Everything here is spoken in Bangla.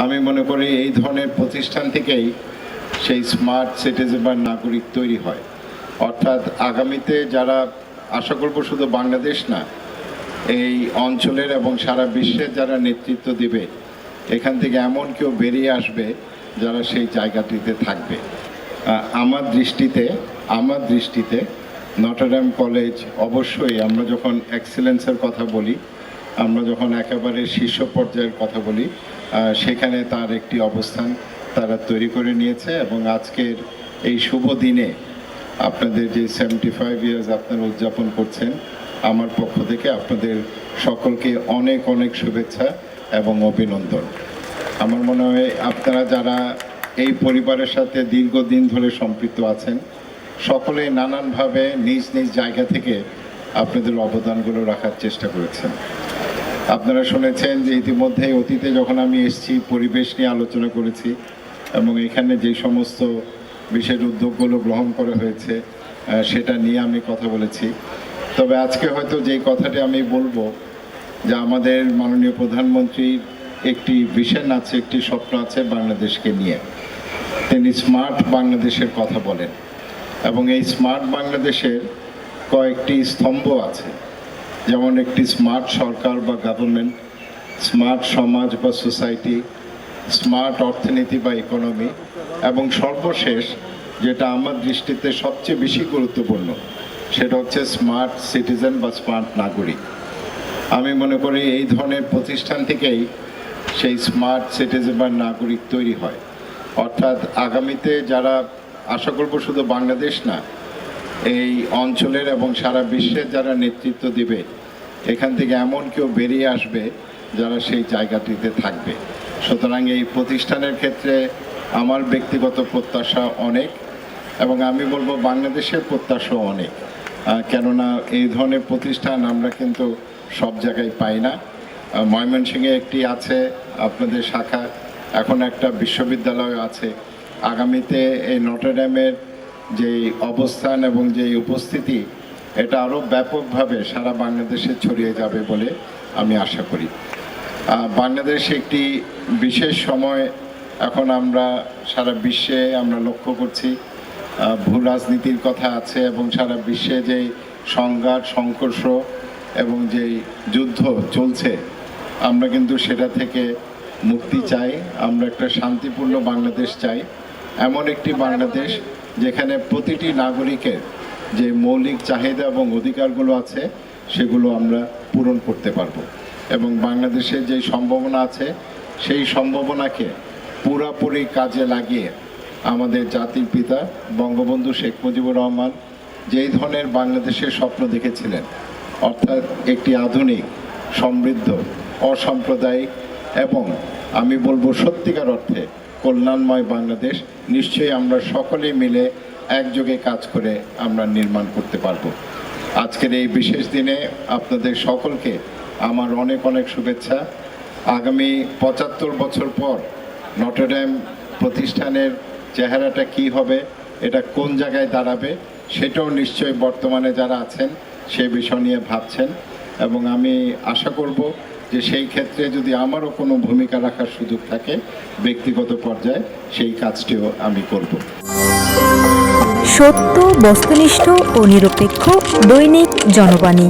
আমি মনে করি এই ধরনের প্রতিষ্ঠান থেকেই সেই স্মার্ট সিটিজেন বা নাগরিক তৈরি হয়। অর্থাৎ আগামীতে যারা, আশা করব শুধু বাংলাদেশ না, এই অঞ্চলের এবং সারা বিশ্বের যারা নেতৃত্ব দিবে, এখান থেকে এমন কেউ বেরিয়ে আসবে যারা সেই জায়গাটিতে থাকবে। আমার দৃষ্টিতে আমার দৃষ্টিতে নটরডাম কলেজ অবশ্যই আমরা যখন এক্সেলেন্সের কথা বলি, আমরা যখন একেবারে শীর্ষ পর্যায়ের কথা বলি সেখানে তার একটি অবস্থান তারা তৈরি করে নিয়েছে এবং আজকের এই শুভ দিনে আপনাদের যে সেভেন্টি ফাইভ ইয়ার্স আপনারা উদযাপন করছেন, আমার পক্ষ থেকে আপনাদের সকলকে অনেক অনেক শুভেচ্ছা এবং অভিনন্দন। আমার মনে হয় আপনারা যারা এই পরিবারের সাথে দীর্ঘদিন ধরে সম্পৃক্ত আছেন, সকলে নানানভাবে নিজ নিজ জায়গা থেকে আপনাদের অবদানগুলো রাখার চেষ্টা করেছেন। আপনারা শুনেছেন যে ইতিমধ্যে অতীতে যখন আমি এসেছি, পরিবেশ নিয়ে আলোচনা করেছি এবং এখানে যে সমস্ত বিশেষ উদ্যোগগুলো গ্রহণ করা হয়েছে সেটা নিয়ে আমি কথা বলেছি। তবে আজকে হয়তো যেই কথাটি আমি বলব, যে আমাদের মাননীয় প্রধানমন্ত্রীর একটি ভিশন আছে, একটি স্বপ্ন আছে বাংলাদেশকে নিয়ে। তিনি স্মার্ট বাংলাদেশের কথা বলেন এবং এই স্মার্ট বাংলাদেশের কয়েকটি স্তম্ভ আছে। যেমন একটি স্মার্ট সরকার বা গভর্নমেন্ট স্মার্ট সমাজ বা সোসাইটি স্মার্ট অর্থনীতি বা ইকোনমি এবং সর্বশেষ যেটা আমার দৃষ্টিতে সবচেয়ে বেশি গুরুত্বপূর্ণ, সেটা হচ্ছে স্মার্ট সিটিজেন বা স্মার্ট নাগরিক। আমি মনে করি এই ধরনের প্রতিষ্ঠান থেকেই সেই স্মার্ট সিটিজেন বা নাগরিক তৈরি হয়। অর্থাৎ আগামীতে যারা, আশা করব শুধু বাংলাদেশ না এই অঞ্চলের এবং সারা বিশ্বের যারা নেতৃত্ব দিবে, এখান থেকে এমন কেউ বেরিয়ে আসবে যারা সেই জায়গাটিতে থাকবে। সুতরাং এই প্রতিষ্ঠানের ক্ষেত্রে আমার ব্যক্তিগত প্রত্যাশা অনেক এবং আমি বলব বাংলাদেশের প্রত্যাশাও অনেক। কেননা এই ধরনের প্রতিষ্ঠান আমরা কিন্তু সব জায়গায় পাই না। ময়মনসিংহে একটি আছে, আপনাদের শাখা, এখন একটা বিশ্ববিদ্যালয় আছে। আগামীতে এই নটরড্যামের যে অবস্থান এবং যে উপস্থিতি এটা আরও ব্যাপকভাবে সারা বাংলাদেশে ছড়িয়ে যাবে বলে আমি আশা করি। বাংলাদেশ একটি বিশেষ সময় এখন আমরা সারা বিশ্বে আমরা লক্ষ্য করছি ভূ রাজনীতির কথা আছে এবং সারা বিশ্বে যে সংঘাত সংঘর্ষ এবং যে যুদ্ধ চলছে আমরা কিন্তু সেটা থেকে মুক্তি চাই আমরা একটা শান্তিপূর্ণ বাংলাদেশ চাই। এমন একটি বাংলাদেশ যেখানে প্রতিটি নাগরিকের যে মৌলিক চাহিদা এবং অধিকারগুলো আছে, সেগুলো আমরা পূরণ করতে পারব। এবং বাংলাদেশের যে সম্ভাবনা আছে, সেই সম্ভাবনাকে পুরাপুরি কাজে লাগিয়ে আমাদের জাতির পিতা বঙ্গবন্ধু শেখ মুজিবুর রহমান যেই ধরনের বাংলাদেশের স্বপ্ন দেখেছিলেন, অর্থাৎ একটি আধুনিক, সমৃদ্ধ, অসাম্প্রদায়িক এবং আমি বলব সত্যিকার অর্থে কল্যাণময় বাংলাদেশ, নিশ্চয়ই আমরা সকলে মিলে একযোগে কাজ করে আমরা নির্মাণ করতে পারব। আজকের এই বিশেষ দিনে আপনাদের সকলকে আমার অনেক অনেক শুভেচ্ছা। আগামী পঁচাত্তর বছর পর নটরডেম প্রতিষ্ঠানের চেহারাটা কি হবে, এটা কোন জায়গায় দাঁড়াবে, সেটাও নিশ্চয়ই বর্তমানে যারা আছেন সেই বিষয় নিয়ে ভাবছেন। এবং আমি আশা করব যে সেই ক্ষেত্রে যদি আমারও কোনো ভূমিকা রাখার সুযোগ থাকে ব্যক্তিগত পর্যায়ে, সেই কাজটিও আমি করব। সত্য, বস্তুনিষ্ঠ ও নিরপেক্ষ দৈনিক জনবাণী।